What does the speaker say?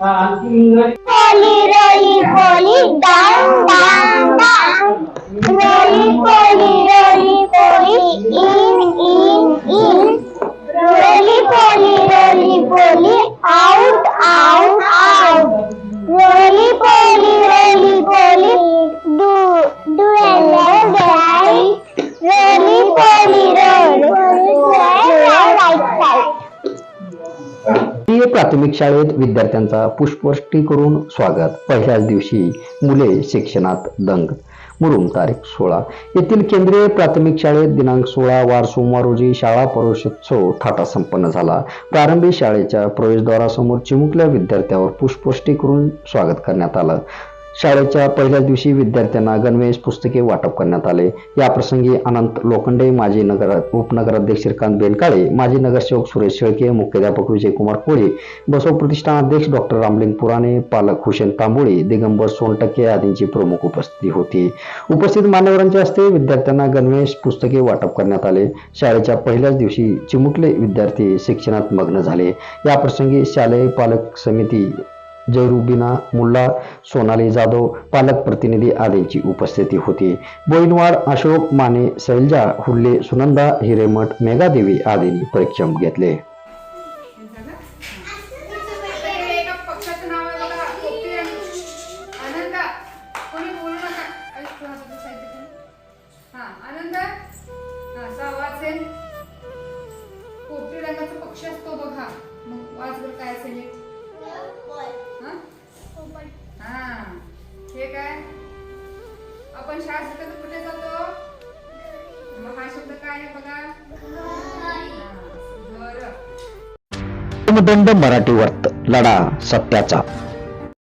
Holy, holy, holy, dang, dang. प्राथमिक शाळेत विद्यार्थ्यांचा पुष्पवृष्टी करून स्वागत. पहिल्याच दिवशी मुले शिक्षणात दंग. मुरुम तारीख सोळा. येथील केंद्रीय प्राथमिक शाळेत दिनांक सोळा वार सोमवार रोजी शाळा प्रवेशोत्सव थाटा संपन्न झाला. प्रारंभी शाळेच्या प्रवेशद्वारासमोर चिमुकल्या विद्यार्थ्यावर पुष्पवृष्टी करून स्वागत करण्यात आलं. शाळेच्या पहिल्याच दिवशी विद्यार्थ्यांना गणवेश पुस्तके वाटप करण्यात आले. या प्रसंगी अनंत लोखंडे माजी नगर उपनगराध्यक्ष श्रीकांत बेनकाळे माजी नगरसेवक सुरेश शेळके मुख्याध्यापक विजयकुमार कोळी बसव प्रतिष्ठानाध्यक्ष डॉक्टर रामलिंग पुराणे पालक हुसेन तांबोळी दिगंबर सोनटक्के आदींची प्रमुख उपस्थिती होती. उपस्थित मान्यवरांच्या हस्ते विद्यार्थ्यांना गणवेश पुस्तके वाटप करण्यात आले. शाळेच्या पहिल्याच दिवशी चिमुकले विद्यार्थी शिक्षणात मग्न झाले. या प्रसंगी शालेय पालक समिती जयरुबिना मुल्ला सोनाली जाधव पालक प्रतिनिधी आदींची उपस्थिती होती. बोईनवाड अशोक माने सैलजा हुल्ले सुनंदा हिरेमठ मेघादेवी आदींनी परिश्रम घेतले. त्याच्याकडे एका पक्षाचं नाव आहे बघा. पोपटी आपण शाळा कुठे जातो? मग हा शब्द काय आहे बघा? मराठी वर्त. लढा सत्याचा.